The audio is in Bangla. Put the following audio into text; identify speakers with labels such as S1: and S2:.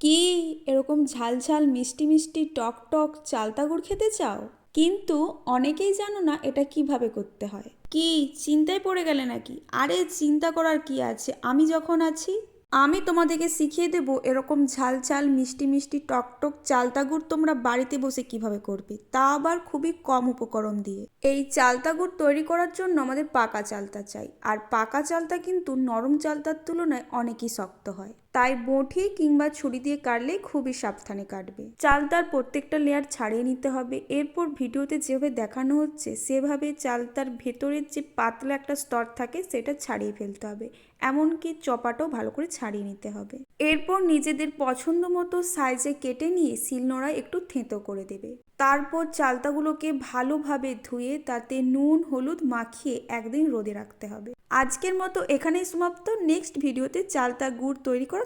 S1: কি এরকম ঝাল ঝাল মিষ্টি মিষ্টি, টক টক চালতা গুড় খেতে চাও? কিন্তু অনেকেই জানো না এটা কীভাবে করতে হয়। কি চিন্তায় পড়ে গেলে নাকি? আরে চিন্তা করার কি আছে? আমি যখন আছি, আমি তোমাদেরকে শিখিয়ে দেবো এরকম ঝাল ঝাল মিষ্টি মিষ্টি, টক টক চালতা গুড় তোমরা বাড়িতে বসে কীভাবে করবে। তা আবার খুবই কম উপকরণ দিয়ে। এই চালতা গুড় তৈরি করার জন্য আমাদের পাকা চালতা চাই। আর পাকা চালতা কিন্তু নরম চালতার তুলনায় অনেকই শক্ত হয়। তাই বঁটি কিংবা ছুরি দিয়ে কাটলে খুবই সাবধানে কাটবে। চালতার প্রত্যেকটা লেয়ার ছাড়িয়ে নিতে হবে। এরপর ভিডিওতে যেভাবে দেখানো হচ্ছে, সেভাবে চালতার ভেতরের যে পাতলা একটা স্তর থাকে, সেটা ছাড়িয়ে ফেলতে হবে। এমনকি চপাটাও ভালো করে ছাড়িয়ে নিতে হবে। এরপর নিজেদের পছন্দ মতো সাইজে কেটে নিয়ে শিলনোড়ায় একটু থেঁতো করে দেবে। তারপর চালতাগুলোকে ভালোভাবে ধুয়ে তাতে নুন, হলুদ মাখিয়ে একদিন রোদে রাখতে হবে। আজকের মতো এখানেই সমাপ্ত। নেক্সট ভিডিওতে চালতা গুড় তৈরি করা